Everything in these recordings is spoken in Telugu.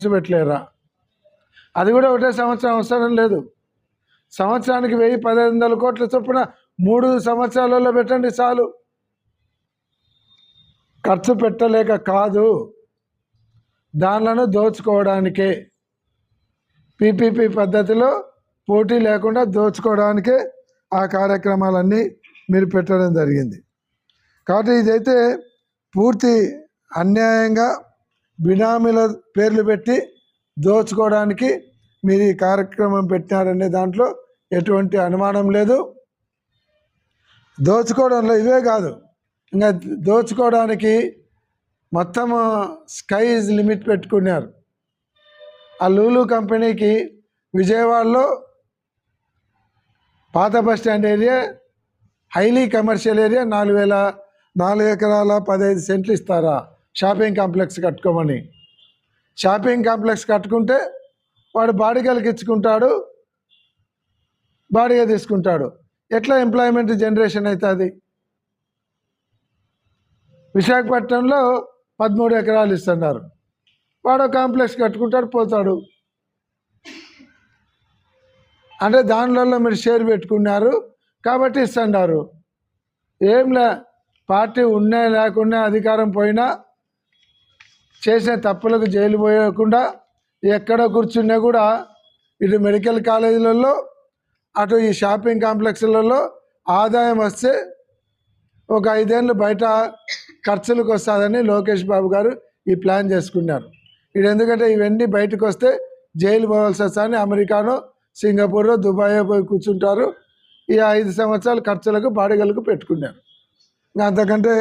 ఖర్చు పెట్టలేరా? అది కూడా ఒకటే సంవత్సరం అవసరం లేదు. సంవత్సరానికి వెయ్యి పదిహేను వందల కోట్ల చొప్పున మూడు సంవత్సరాలలో పెట్టండి చాలు. ఖర్చు పెట్టలేక కాదు. దానిలను దోచుకోవడానికే. పీపీపీ పద్ధతిలో పోటీ లేకుండా దోచుకోవడానికే ఆ కార్యక్రమాలన్నీ మీరు పెట్టడం జరిగింది. కాబట్టి ఇదైతే పూర్తి అన్యాయంగా బినామీల పేర్లు పెట్టి దోచుకోవడానికి మీరు ఈ కార్యక్రమం పెట్టినారనే దాంట్లో ఎటువంటి అనుమానం లేదు. దోచుకోవడంలో ఇవే కాదు. ఇంకా దోచుకోవడానికి మొత్తం స్కై లిమిట్ పెట్టుకున్నారు. ఆ లూలు కంపెనీకి విజయవాడలో పాత bus stand area highly commercial area నాలుగు వేల నాలుగు ఎకరాల పదహైదు సెంట్లు ఇస్తారా? షాపింగ్ కాంప్లెక్స్ కట్టుకోమని. షాపింగ్ కాంప్లెక్స్ కట్టుకుంటే వాడు బాడిగలకి ఇచ్చుకుంటాడు బాడిగ తీసుకుంటాడు. ఎట్లా ఎంప్లాయ్మెంట్ జనరేషన్ అవుతుంది విశాఖపట్నంలో పదమూడు ఎకరాలు ఇస్తున్నారు. వాడు కాంప్లెక్స్ కట్టుకుంటాడు పోతాడు. అంటే దానిలో మీరు షేర్ పెట్టుకున్నారు కాబట్టి ఇస్తున్నారు. ఏం లే పార్టీ ఉన్నా లేకున్నా అధికారం పోయినా చేసిన తప్పులకు జైలు పోయకుండా ఎక్కడ కూర్చున్నా కూడా ఇటు మెడికల్ కాలేజీలలో అటు ఈ షాపింగ్ కాంప్లెక్స్లలో ఆదాయం వస్తే ఒక ఐదేళ్ళు బయట ఖర్చులకు వస్తుందని లోకేష్ బాబు గారు ఈ ప్లాన్ చేసుకున్నారు. ఇది ఎందుకంటే ఇవన్నీ బయటకు వస్తే జైలు పోవాల్సి వస్తుందని అమెరికాను సింగపూర్ దుబాయ్ పోయి కూర్చుంటారు. ఈ ఐదు సంవత్సరాల ఖర్చులకు బాడిగలకు పెట్టుకున్నారు. ఇంకా అంతకంటే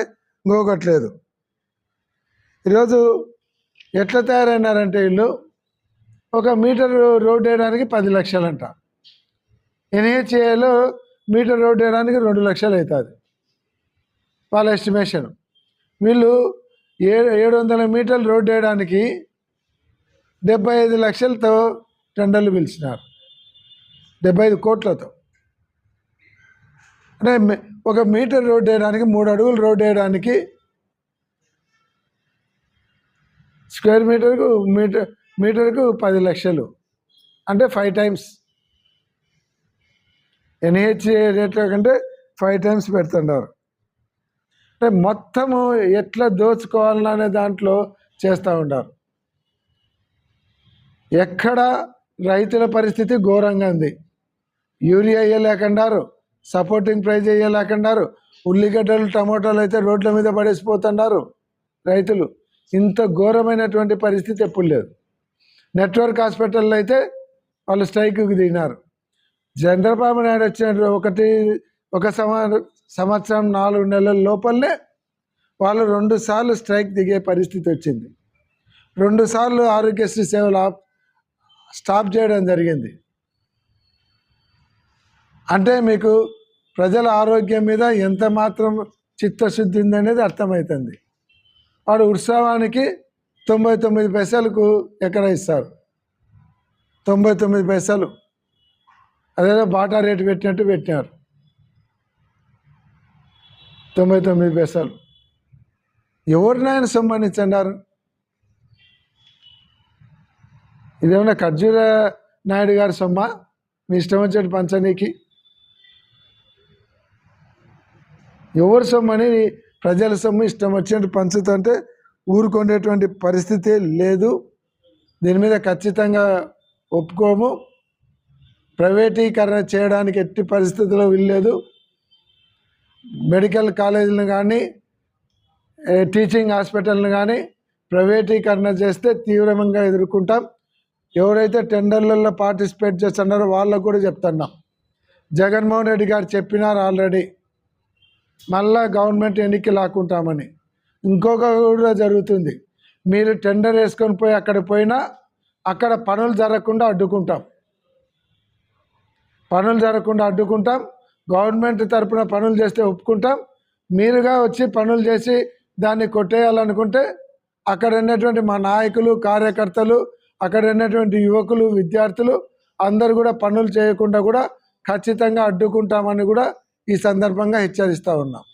ఇంకొకట్లేదు ఈరోజు ఎట్లా తయారైనారంటే వీళ్ళు? ఒక మీటర్ రోడ్ వేయడానికి పది లక్షలంట. ఎన్హెచ్ఏలో మీటర్ రోడ్ వేయడానికి రెండు లక్షలు అవుతుంది. వాళ్ళ ఎస్టిమేషన్. వీళ్ళు ఏడు ఏడు వందల మీటర్లు రోడ్ వేయడానికి డెబ్బై ఐదు లక్షలతో టెండర్లు పిలిచినారు. డెబ్బై ఐదు కోట్లతో. అంటే ఒక మీటర్ రోడ్ వేయడానికి మూడు అడుగులు రోడ్ వేయడానికి స్క్వేర్ మీటర్కు మీటర్ మీటర్కు పది లక్షలు. అంటే ఫైవ్ టైమ్స్. ఎన్హెచ్ఏ రేట్ల కంటే ఫైవ్ టైమ్స్ పెడుతున్నారు అంటే మొత్తము ఎట్లా దోచుకోవాలనే దాంట్లో చేస్తూ ఉంటారు. ఎక్కడ రైతుల పరిస్థితి ఘోరంగా ఉంది. యూరియా వేయలేకుండారు సపోర్టింగ్ ప్రైజ్ వేయలేకుండారు ఉల్లిగడ్డలు టమోటాలు అయితే రోడ్ల మీద పడేసిపోతున్నారు రైతులు. ఇంత ఘోరమైనటువంటి పరిస్థితి ఎప్పుడు లేదు. నెట్వర్క్ హాస్పిటల్లో అయితే వాళ్ళు స్ట్రైక్కి దిగినారు. చంద్రబాబు నాయుడు వచ్చిన ఒకటి ఒక సంవ- సంవత్సరం నాలుగు నెలల లోపలనే వాళ్ళు రెండు సార్లు స్ట్రైక్ దిగే పరిస్థితి వచ్చింది. రెండు సార్లు ఆరోగ్యశ్రీ సేవలు ఆప్ స్టాప్ చేయడం జరిగింది. అంటే మీకు ప్రజల ఆరోగ్యం మీద ఎంత మాత్రం చిత్తశుద్ధి ఉందనేది అర్థమవుతుంది. వాడు ఉత్సవానికి తొంభై తొమ్మిది పైసలకు ఎక్కడ ఇస్తారు. తొంభై తొమ్మిది పైసలు. అదేదో బాటా రేటు పెట్టినట్టు పెట్టినారు. తొంభై తొమ్మిది పైసలు. ఎవరినైనా సంబంధించన్నారు ఇదేమన్నా ఖర్జూర నాయుడు గారి సొమ్మ? మీ ఇష్టం వచ్చేటి పంచనీకి. ఎవరి సొమ్మని ప్రజల సొమ్ము ఇష్టం వచ్చినట్టు పంచుతుంటే ఊరుకునేటువంటి పరిస్థితి లేదు. దీని మీద ఖచ్చితంగా ఒప్పుకోము. ప్రైవేటీకరణ చేయడానికి ఎట్టి పరిస్థితుల్లో వీల్లేదు. మెడికల్ కాలేజీలను కానీ టీచింగ్ హాస్పిటల్ని కానీ ప్రైవేటీకరణ చేస్తే తీవ్రంగా ఎదుర్కొంటాం. ఎవరైతే టెండర్లలో పార్టిసిపేట్ చేస్తున్నారో వాళ్ళకు కూడా చెప్తున్నాం. జగన్మోహన్ రెడ్డి గారు చెప్పినారు ఆల్రెడీ. మళ్ళా గవర్నమెంట్ ఎన్నిక లాక్కుంటామని. ఇంకొక కూడా జరుగుతుంది. మీరు టెండర్ వేసుకొని పోయి అక్కడ పోయినా అక్కడ పనులు జరగకుండా అడ్డుకుంటాం. పనులు జరగకుండా అడ్డుకుంటాం. గవర్నమెంట్ తరపున పనులు చేస్తే ఒప్పుకుంటాం. మీరుగా వచ్చి పనులు చేసి దాన్ని కొట్టేయాలనుకుంటే అక్కడ ఉన్నటువంటి మా నాయకులు కార్యకర్తలు అక్కడ ఉన్నటువంటి యువకులు విద్యార్థులు అందరు కూడా పనులు చేయకుండా కూడా ఖచ్చితంగా అడ్డుకుంటామని కూడా ఈ సందర్భంగా హెచ్చరిస్తూ ఉన్నాం.